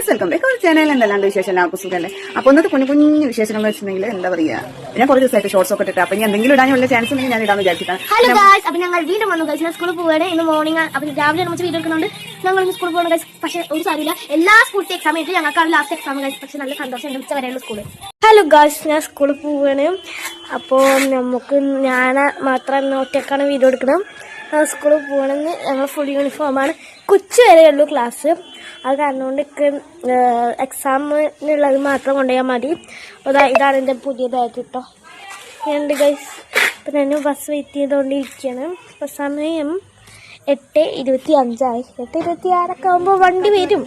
Friends welcome back ഒരു channel എന്തെല്ലാം വിശേഷം എല്ലാവർക്കും സുഖമല്ലേ അപ്പൊ ഇന്നത്തെ കുഞ്ഞു കുഞ്ഞു വിശേഷങ്ങൾ വെച്ചിട്ടുണ്ടെങ്കിൽ എന്താ പറയാ? ഞാൻ കുറച്ച് ദിവസമായിട്ട് ഷോർട്സ് ഒക്കെ ഇട്ടിട്ട് അപ്പൊ ഇനി എന്തെങ്കിലും ഇടാനുള്ള ചാൻസ് ഉണ്ടെങ്കിൽ ഞാൻ ഇടാൻ വിചാരിച്ചിട്ടാണ് ഹലോ ഗായ്സ് അപ്പോൾ ഞങ്ങൾ വീണ്ടും വന്നു ഗൈസ് ഞാൻ സ്കൂളിൽ പോവുകയാണ് ഇന്ന് മോർണിംഗ് അപ്പൊ രാവിലെ നമ്മൾ വീഡിയോ എടുക്കുന്നുണ്ട്. ഞങ്ങൾ ഇന്ന് സ്കൂളിൽ പോകണം ഗൈസ് പക്ഷേ ഒരു സാരില്ല എല്ലാ സ്കൂൾ എക്സാം ആയിട്ട് ഞങ്ങൾക്കാണ് ലാസ്റ്റ് എക്സാം ഗൈസ് പക്ഷേ നല്ല സന്തോഷം ഉച്ച വരെയുള്ള സ്കൂളിൽ ഹലോ ഗായ്സ് ഞാൻ സ്കൂളിൽ പോവുകയാണ് അപ്പോൾ നമുക്ക് ഞാൻ മാത്രം ഒറ്റക്കാണ് വീഡിയോ എടുക്കണം ഞാൻ സ്കൂളിൽ പോകണമെന്ന് ഞങ്ങൾ ഫുൾ യൂണിഫോമാണ് കൊച്ചു വരെയുള്ളൂ ക്ലാസ് അത് കാരണം കൊണ്ട് എക്സാമിനുള്ളത് മാത്രം കൊണ്ടുപോയാൽ മതി. അപ്പോൾ ഇതാണ് എന്റെ പുതിയ ബാഗ് കേട്ടോ ഉണ്ട് ഗൈസ് ഇപ്പം ഞാൻ ബസ് വെയിറ്റ് ചെയ്തുകൊണ്ടിരിക്കുകയാണ് ഇപ്പോൾ സമയം എട്ട് ഇരുപത്തി അഞ്ചായി എട്ട് ഇരുപത്തി ആറൊക്കെ ആകുമ്പോൾ വണ്ടി വരും.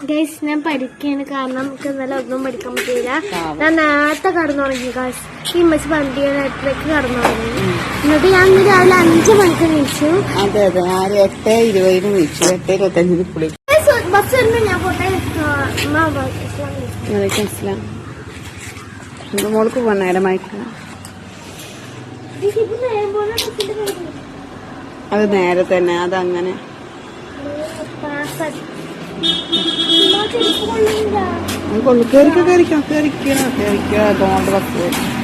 ഗൈസ് ഞാൻ പഠിക്കുകയാണ് കാരണം നമുക്ക് ഇന്നലെ ഒന്നും പഠിക്കാൻ പറ്റില്ല ഞാൻ നേരത്തെ കടന്നു തുടങ്ങി ഗൈസ് ഈ മച്ച് വണ്ടി എട്ടിലേക്ക് കടന്നു തുടങ്ങി എന്നിട്ട് ഞാൻ ഇന്ന് രാവിലെ അഞ്ച് മണിക്ക് നീച്ചു അതെ അതെ. ആര് എട്ട് ഇരുപതിന് വിളിച്ചു. എട്ട് ഇരുപത്തഞ്ചിന് പുളി ബസ് വരുമ്പോൾ ഞാൻ പോട്ടെ? അമ്മ ഇസ്ലാം വിളിച്ചു. വലൈക്കും അസ്സലാം. മോൾക്ക് പോകാൻ അത് നേരെ തന്നെ അതങ്ങനെ. കൊള്ളു. കേറിക്കോ കേറിക്കോ കേറിക്കോ കേറിക്കോ. അതുകൊണ്ട് ബസ്